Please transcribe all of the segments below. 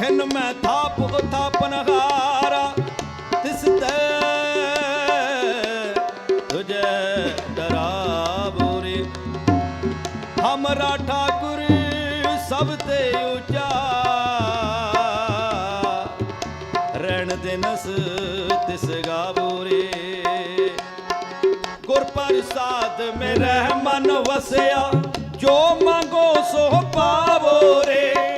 ਖਿਨ ਮੈਂ ਥਾਪ ਉਥਾਪਨ ਹਾਰਾ ਤਿਸ ਤੇ ਤੁਝੇ ਡਰਾਵੋ ਰੇ ਹਮਰਾ ਠਾਕੁਰ ਸਭ ਤੇ ਉੱਚਾ, ਰਹਿਣ ਦੇ ਨਸ ਤਿਸ ਗਾਵੋ ਗੁਰ ਪ੍ਰਸਾਦ ਮੇਰੇ ਮਨ ਵਸਿਆ, ਜੋ ਮੰਗੋ ਸੋ ਪਾਵੋ ਰੇ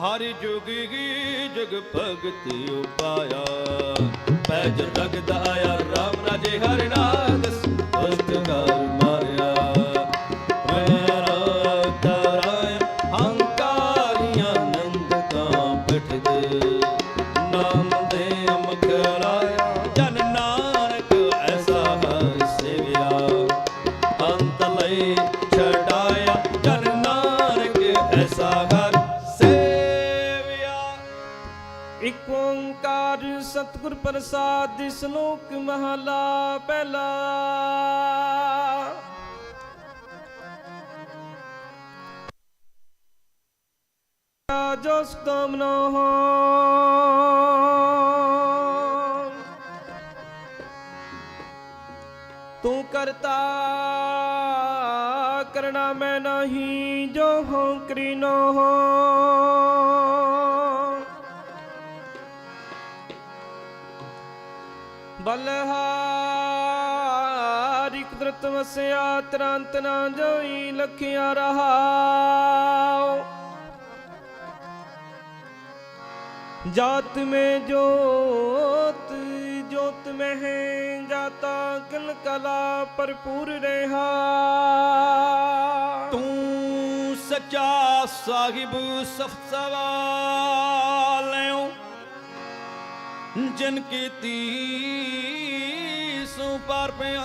ਹਰ ਜੁਗ ਕੀ ਜਗ ਭਗਤ ਉਪਾਇਆ। ਪੈਜ ਜਗਤ ਆਇਆ ਸ਼ਲੋਕ ਮਹਲਾ ਪਹਿਲਾ। ਜੋ ਸਤਮਨੋ ਹੋ। ਤੂੰ ਕਰਤਾ ਕਰਣਾ ਮੈਂ ਨਹੀਂ, ਜੋ ਹੋ ਕਰੀਨੋ ਹੋ। ਬਲਹਾਰੀ ਕੁਦਰਤ ਵਸਿਆ, ਤਰੰਤ ਨਾ ਜੋਈ ਲਖਿਆ ਰਹਾਉ ਜਾਤ ਮੈਂ ਜੋਤ ਜੋਤ ਮੈਂ ਹੈ, ਜਾਤਾ ਕਿਲ ਕਲਾ ਭਰਪੂਰ ਰਹਾ। ਤੂੰ ਸੱਚਾ ਸਾਹਿਬ ਸਫਤ ਸਵਾਲਿਓ ਜਿਨ ਕੀਤੀ ਸੋ ਪਾਰ ਪਿਆ।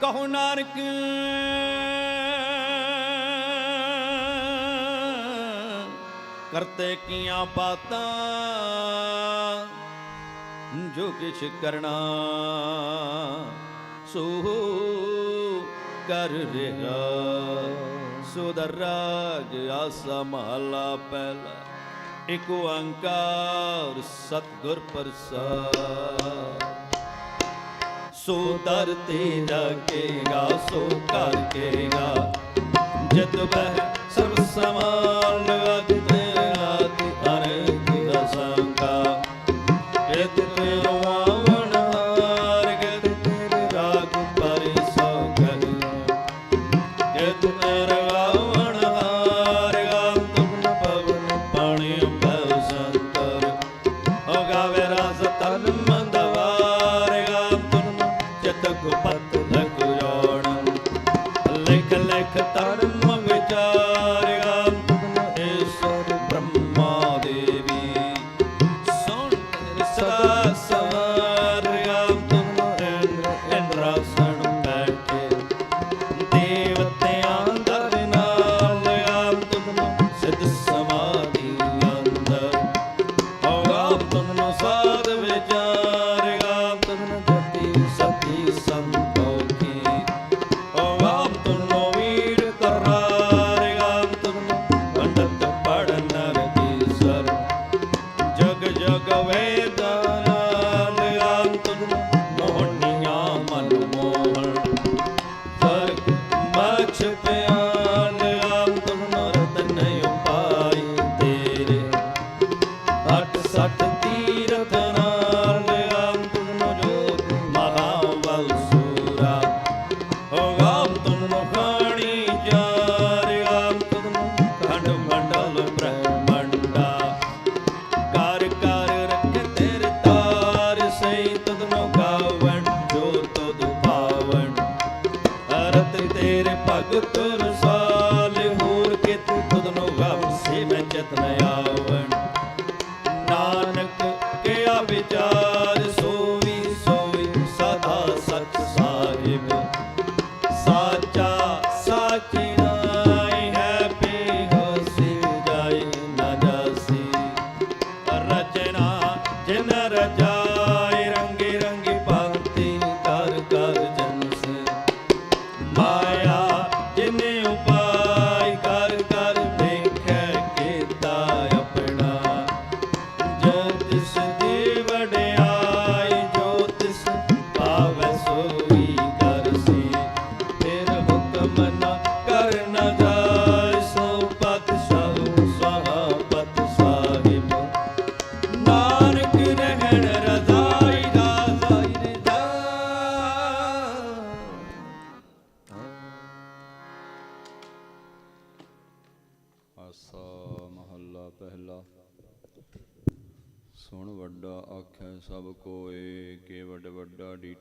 ਕਹੋ ਨਾਨਕ, ਕਰਤੇ ਕੀਆਂ ਬਾਤਾਂ, ਜੋ ਕਿਛ ਕਰਨਾ ਸੋ ਕਰ ਰਿਹਾ। ਸੋ ਦਰ ਰਾਜ ਆਸਾ ਮਹਲਾ ਪਹਿਲਾ। ਇਕ ਓੰਕਾਰ ਸਤਿਗੁਰ ਪ੍ਰਸਾਦ। ਸੋ ਦਰ ਤੇ ਜਾਕੇਗਾ ਸੋ ਕਰਕੇਗਾ ਜਦ ਬਹਿ ਸਰਬ ਸਮਾਨ ਅਗਤ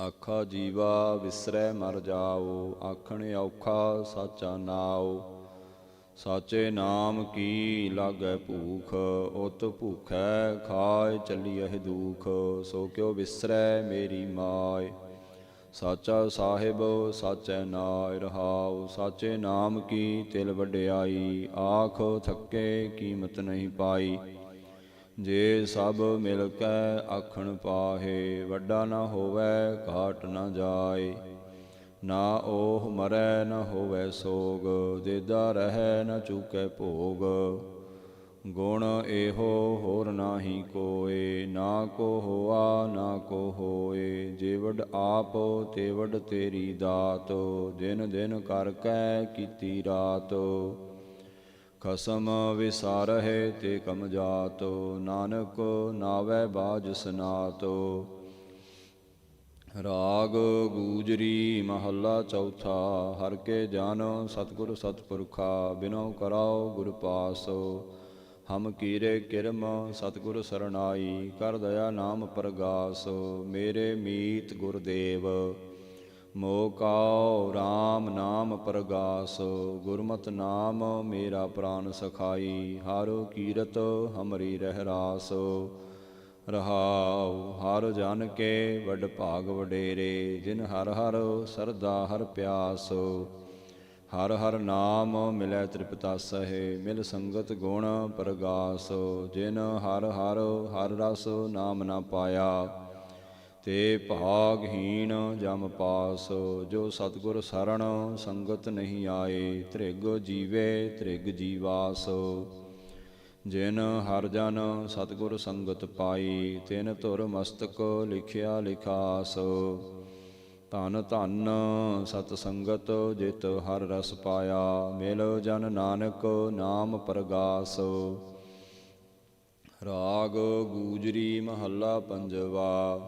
ਆਖਾ ਜੀਵਾ ਵਿਸਰੈ ਮਰ ਜਾਓ, ਆਖਣ ਔਖਾ ਸਾਚਾ ਨਾਉ। ਸਾਚੇ ਨਾਮ ਕੀ ਲਾਗੈ ਭੂਖ, ਉਤ ਭੂਖੈ ਖਾਏ ਚੱਲੀਐ ਦੂਖ। ਸੋ ਕਿਉ ਵਿਸਰੈ ਮੇਰੀ ਮਾਇ। ਸਾਚਾ ਸਾਹਿਬ, ਸਾਚੈ ਨਾਇ ਰਹਾਉ। ਸਾਚੇ ਨਾਮ ਕੀ ਤਿਲ ਵਡਿਆਈ, ਆਖ ਥੱਕੇ ਕੀਮਤ ਨਹੀਂ ਪਾਈ। ਜੇ ਸਭ ਮਿਲ ਕੇ ਆਖਣ ਪਾਹੇ, ਵੱਡਾ ਨਾ ਹੋਵੇ, ਘਾਟ ਨਾ ਜਾਏ। ਨਾ ਉਹ ਮਰੈ, ਨਾ ਹੋਵੇ ਸੋਗ ਦੇਦਾ ਰਹਿ, ਨਾ ਚੁਕੈ ਭੋਗ। ਗੁਣ ਇਹੋ ਹੋਰ ਨਾਹੀ ਕੋਏ, ਨਾ ਕੋ ਹੋਆ, ਨਾ ਕੋ ਹੋਏ। ਜੇਵਡ ਆਪ ਤੇਵਡ ਤੇਰੀ ਦਾਤ, ਦਿਨ ਦਿਨ ਕਰ ਕੈ ਕੀਤੀ ਰਾਤ। ਖਸਮ ਵਿਸਾਰਹਿ ਤੇ ਕਮ ਜਾਤੋ, ਨਾਨਕ ਨਾਵੈ ਬਾਜ ਸਨਾਤੋ। ਰਾਗ ਗੂਜਰੀ ਮਹੱਲਾ ਚੌਥਾ, ਹਰ ਕੇ ਜਨ ਸਤਿਗੁਰ ਸਤਪੁਰਖਾ, ਬਿਨੋ ਕਰਾਓ ਗੁਰ ਪਾਸੋ। ਹਮ ਕੀਰੇ ਕਿਰਮ ਸਤਿਗੁਰ ਸਰਣਾਈ, ਕਰ ਦਇਆ ਨਾਮ ਪ੍ਰਗਾਸ, ਮੇਰੇ ਮੀਤ ਗੁਰਦੇਵ। ਮੋਕਾਉ RAM ਨਾਮ ਪ੍ਰਗਾਸ, ਗੁਰਮਤ ਨਾਮ ਮੇਰਾ ਪ੍ਰਾਨ ਸਖਾਈ, ਹਾਰੋ ਕੀਰਤ ਹਮਰੀ ਰਹਿ ਰਾਸ। ਰਹਾਉ ਹਰ ਜਨ ਕੇ ਵਡ ਭਾਗ ਵਡੇਰੇ, ਜਿਨ ਹਰ ਹਰ ਸਰਦਾ ਹਰ ਪਿਆਸ। ਹਰ ਹਰ ਨਾਮ ਮਿਲੈ ਤ੍ਰਿਪਤਾ ਸਹੇ, ਮਿਲ ਸੰਗਤ ਗੁਣ ਪ੍ਰਗਾਸ। ਜਿਨ ਹਰ ਹਰ ਹਰ ਰਸ ਨਾਮ ਨਾ ਪਾਇਆ ਤੇ ਭਾਗਹੀਣ ਜਮ ਪਾਸ, ਜੋ ਸਤਿਗੁਰ ਸਰਣ ਸੰਗਤ ਨਹੀਂ ਆਏ, ਤ੍ਰਿਗ ਜੀਵੇ ਤ੍ਰਿਗ ਜੀਵਾਸ। ਜਿਨ ਹਰ ਜਨ ਸਤਿਗੁਰ ਸੰਗਤ ਪਾਈ, ਤਿਨ ਧੁਰ ਮਸਤਕ ਲਿਖਿਆ ਲਿਖਾਸ। ਧਨ ਧਨ ਸਤ ਸੰਗਤ ਜਿਤ ਹਰ ਰਸ ਪਾਇਆ, ਮਿਲ ਜਨ ਨਾਨਕ ਨਾਮ ਪ੍ਰਗਾਸ। ਰਾਗ ਗੂਜਰੀ ਮਹੱਲਾ ਪੰਜਵਾ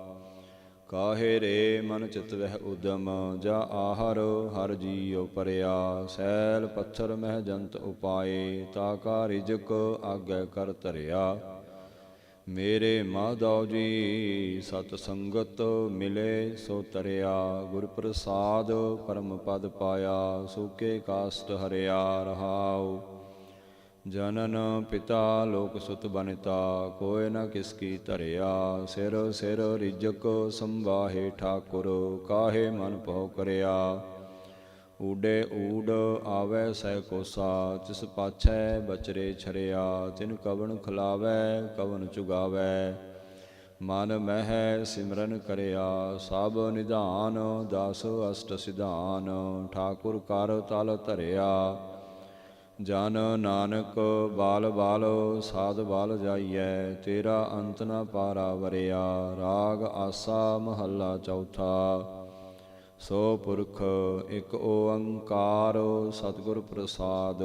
ਕਾਹੇ ਰੇ ਮਨ ਚਿਤ ਵਹਿ ਉਦਮ, ਜਾ ਆਹਰ ਹਰ ਜੀਉ ਪਰਿਆ। ਸੈਲ ਪੱਥਰ ਮਹਿ ਜੰਤ ਉਪਾਏ, ਤਾ ਕਾ ਰਿਜਕ ਆਗੈ ਕਰ ਧਰਿਆ। ਮੇਰੇ ਮਾਧਵ ਜੀ, ਸਤ ਸੰਗਤ ਮਿਲੇ ਸੋ ਤਰਿਆ। ਗੁਰ ਪ੍ਰਸਾਦ ਪਰਮ ਪਦ ਪਾਇਆ ਸੂਕੇ ਕਾਸਟ ਹਰਿਆ ਰਹਾਉ। ਜਨਨ ਪਿਤਾ ਲੋਕ ਸੁਤ ਬਨਿਤਾ ਕੋਇ ਨ ਕਿਸ ਕੀ ਧਰਿਆ। ਸਿਰ ਸਿਰ ਰਿਜਕ ਸੰਵਾਹੇ ਠਾਕੁਰ, ਕਾਹੇ ਮਨ ਪਉ ਕਰਿਆ। ਊਡੇ ਊਡ ਆਵੈ ਸਹਿ ਕੋਸਾ, ਤਿਸ ਪਾਛੈ ਬਚਰੇ ਛਰਿਆ। ਤਿਨ ਕਵਣ ਖਲਾਵੈ, ਕਵਣ ਚੁਗਾਵੈ। ਮਨ ਮਹਿ ਸਿਮਰਨ ਕਰਿਆ, ਸਭ ਨਿਧਾਨ, ਦਸ ਅਸ਼ਟ ਸਿਧਾਨ। ਠਾਕੁਰ ਕਰ ਤਲ ਧਰਿਆ। ਜਨ ਨਾਨਕ ਬਾਲ ਬਾਲ, ਸਾਧ ਬਾਲ ਜਾਈਐ, ਤੇਰਾ ਅੰਤ ਨ ਪਾਰਾ ਵਰਿਆ, ਰਾਗ ਆਸਾ ਮਹੱਲਾ ਚੌਥਾ। ਸੋ ਪੁਰਖ, ਇੱਕ ਓੰਕਾਰ ਸਤਿਗੁਰ ਪ੍ਰਸਾਦ।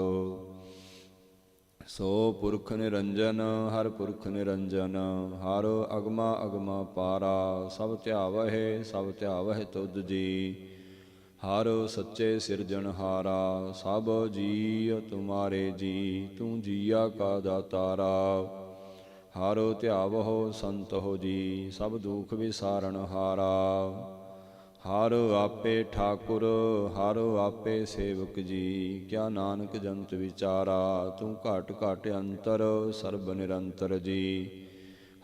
ਸੋ ਪੁਰਖ ਨਿਰੰਜਨ, ਹਰ ਪੁਰਖ ਨਿਰੰਜਨ, ਹਰ ਅਗਮਾ ਅਗਮਾ ਪਾਰਾ, ਸਭ ਧਿਆਵਹਿ ਸਭ ਧਿਆਵਹਿ ਤੁਧ ਜੀ। ਹਰ ਸੱਚੇ ਸਿਰਜਣਹਾਰਾ ਸਭ ਜੀ ਤੁਮਾਰੇ ਜੀ, ਤੂੰ ਜੀਆ ਕਾ ਦਾਤਾਰਾ। ਹਰ ਧਿਆਵਹੁ ਸੰਤੋ ਜੀ, ਸਭ ਦੁਖ ਵਿਸਾਰਨ ਹਾਰਾ। ਹਰ ਆਪੇ ਠਾਕੁਰ, ਹਰ ਆਪੇ ਸੇਵਕ ਜੀ, ਕਿਆ ਨਾਨਕ ਜੰਤ ਵਿਚਾਰਾ, ਤੂੰ ਘਟ ਘਟ ਅੰਤਰ, ਸਰਬ ਨਿਰੰਤਰ ਜੀ।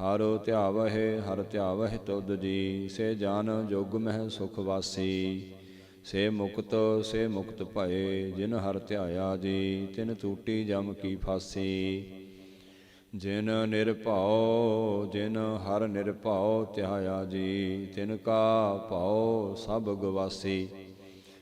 ਹਰੋ ਧਿਆਵਹਿ, ਹਰ ਧਿਆਵਹਿ ਤੁਧ ਜੀ, ਸੇ ਜਾਨ ਜੋਗ ਮਹਿ ਸੁਖ ਵਾਸੀ। ਸੇ ਮੁਕਤ ਸੇ ਮੁਕਤ ਭਏ, ਜਿਨ ਹਰ ਧਿਆਇਆ ਜੀ, ਤਿਨ ਟੂਟੀ ਜਮ ਕੀ ਫਾਸੀ। ਜਿਨ ਨਿਰਭਉ, ਜਿਨ ਹਰ ਨਿਰਭਉ ਧਿਆਇਆ ਜੀ, ਤਿਨ ਕਾ ਭਉ ਸਭ ਗਵਾਸੀ।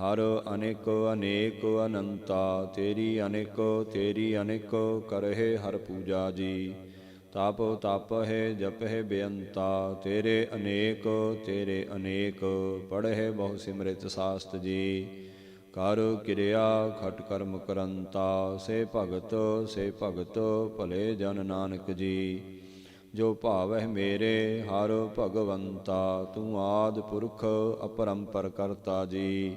ਹਰ ਅਨੇਕ ਅਨੇਕ ਅਨੰਤਾ, ਤੇਰੀ ਅਨੇਕ ਤੇਰੀ ਅਨੇਕ ਕਰਹਿ ਹਰ ਪੂਜਾ ਜੀ। ਤਪ ਤਪ ਹੈ ਜਪ ਹੈ ਬੇਅੰਤਾ, ਤੇਰੇ ਅਨੇਕ ਤੇਰੇ ਅਨੇਕ ਪੜ੍ਹੇ ਬਹੁ ਸਿਮਰਿਤ ਸਾਸਤ ਜੀ। ਕਰ ਕਿਰਿਆ, ਖਟ ਕਰਮ ਕਰੰਤਾ, ਸੇ ਭਗਤ ਸੇ ਭਗਤ ਭਲੇ ਜਨ ਨਾਨਕ ਜੀ। ਜੋ ਭਾਵਹਿ ਮੇਰੇ, ਹਰ ਭਗਵੰਤਾ, ਤੂੰ ਆਦ ਪੁਰਖ ਅਪਰੰਪਰ ਕਰਤਾ ਜੀ।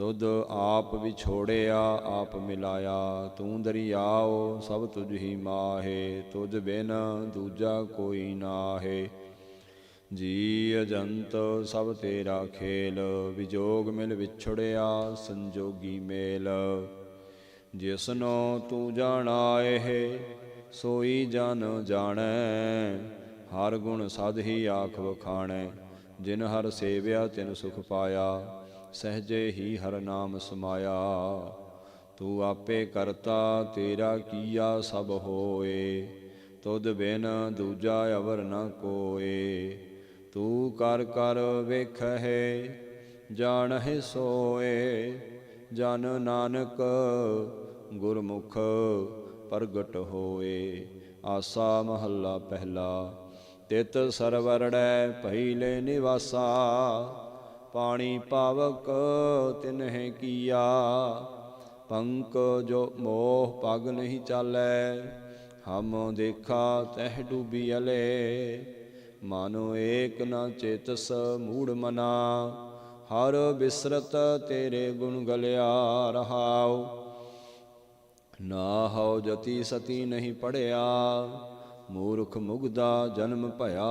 ਤੁਧ ਆਪ ਵਿਛੋੜਿਆ, ਆਪ ਮਿਲਾਇਆ। ਤੂੰ ਦਰਿਆਓ, ਸਭ ਤੁਝ ਹੀ ਮਾਹੇ। ਤੁਝ ਬਿਨ ਦੂਜਾ ਕੋਈ ਨਾਹੇ। ਜੀ ਅਜੰਤ, ਸਭ ਤੇਰਾ ਖੇਲ। ਵਿਜੋਗ ਮਿਲ ਵਿਛੜਿਆ, ਸੰਜੋਗੀ ਮੇਲ। ਜਿਸਨੋ ਤੂੰ ਜਾਣਾਏ ਸੋਈ ਜਨ ਜਾਣੈ। ਹਰ ਗੁਣ ਸਦ ਹੀ ਆਖ ਵਖਾਣੈ। ਜਿਨ ਹਰ ਸੇਵਿਆ, ਤਿਨ ਸੁਖ ਪਾਇਆ। ਸਹਜੇ ਹੀ ਹਰ ਨਾਮ ਸਮਾਇਆ। ਤੂੰ ਆਪੇ ਕਰਤਾ, ਤੇਰਾ ਕੀਆ ਸਭ ਹੋਏ। ਤੁਧ ਬਿਨ ਦੂਜਾ ਅਵਰ ਨ ਕੋਏ। ਤੂੰ ਕਰ ਕਰ ਵੇਖਹਿ, ਜਾਣਹਿ ਸੋਏ। ਜਨ ਨਾਨਕ ਗੁਰਮੁਖ ਪ੍ਰਗਟ ਹੋਏ। ਆਸਾ ਮਹੱਲਾ ਪਹਿਲਾ, ਤਿਤ ਸਰਵਰੜੈ ਪਹਿਲੇ ਨਿਵਾਸਾ। ਪਾਣੀ ਪਾਵਕ ਤਿਨਹਿ ਕੀਆ, ਪੰਕ ਜੋ ਮੋਹ ਪਗ ਨਹੀਂ ਚਾਲੈ, ਹਮ ਦੇਖਾ ਤਹਿ ਡੂਬੀ ਅਲੇ। ਮਾਨੋ ਏਕ ਨ ਚੇਤਸ ਮੂੜ ਮਨਾ, ਹਰ ਬਿਸਰਤ ਤੇਰੇ ਗੁਣ ਗਲਿਆ ਰਹਾਉ। ਨਾ ਹਉ ਜਤੀ ਸਤੀ ਨਹੀਂ ਪੜਿਆ, ਮੂਰਖ ਮੁਗਦਾ ਜਨਮ ਭਇਆ।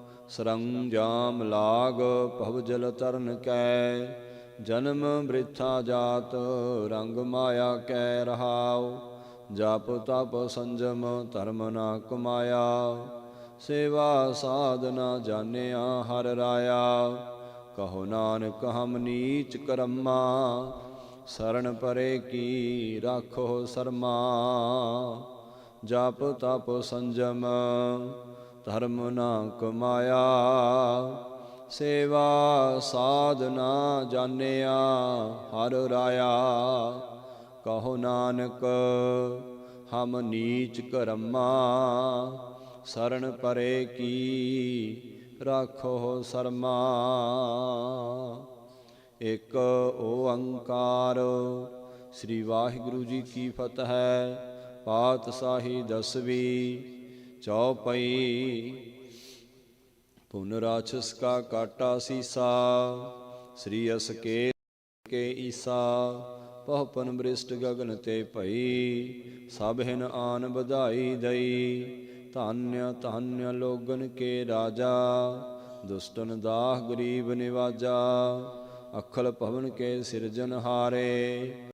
ਸਰੰਜਾਮ ਲਾਗ ਭਵ ਜਲ ਤਰਨ ਕੈ। ਜਨਮ ਬ੍ਰਿਥਾ ਜਾਤ ਰੰਗ ਮਾਇਆ ਕੈ ਰਹਾਉ। ਜਪ ਤਪ ਸੰਜਮ ਧਰਮ ਨਾ ਕਮਾਇਆ ਸੇਵਾ ਸਾਧਨਾ ਜਾਣਿਆ ਹਰ ਰਾਇਆ ਕਹੋ ਨਾਨਕ ਹਮ ਨੀਚ ਕਰਮਾ। ਸਰਣ ਪਰੇ ਕੀ ਰਾਖੋ ਸਰਮਾ। ਜਪ ਤਪ ਸੰਜਮ ਧਰਮ ਨਾ ਕਮਾਇਆ, ਸੇਵਾ ਸਾਧਨਾ ਜਾਣਿਆ, ਹਰ ਰਾਇਆ। ਕਹੋ ਨਾਨਕ, ਹਮ ਨੀਚ ਕਰਮਾ ਸਰਣ ਪਰੇ ਕੀ ਰਾਖੋ ਸਰਮਾ। ਇਕ ਓੰਕਾਰ, ਸ੍ਰੀ ਵਾਹਿਗੁਰੂ ਜੀ ਕੀ ਫਤਿਹ, ਪਾਤਸ਼ਾਹੀ ਦਸਵੀਂ ਚੌਪਈ ਪੁਨ ਰਾਛਸ ਕਾ ਕਾਟਾ ਸੀਸਾ, ਸ੍ਰੀ ਅਸਕੇ ਕੇ ਈਸਾ ਪਹਪਨ ਬ੍ਰਿਸ਼ਟ ਗਗਨ ਤੇ ਭਈ। ਸਭ ਹਿਨ ਆਨ ਵਧਾਈ ਦਈ ਧਾਨਯ ਧਾਨਯ ਲੋਗਨ ਕੇ ਰਾਜਾ। ਦੁਸ਼ਟਨ ਦਾਹ ਗਰੀਬ ਨਿਵਾਜਾ, ਅਖਲ ਭਵਨ ਕੇ ਸਿਰਜਨ ਹਾਰੇ।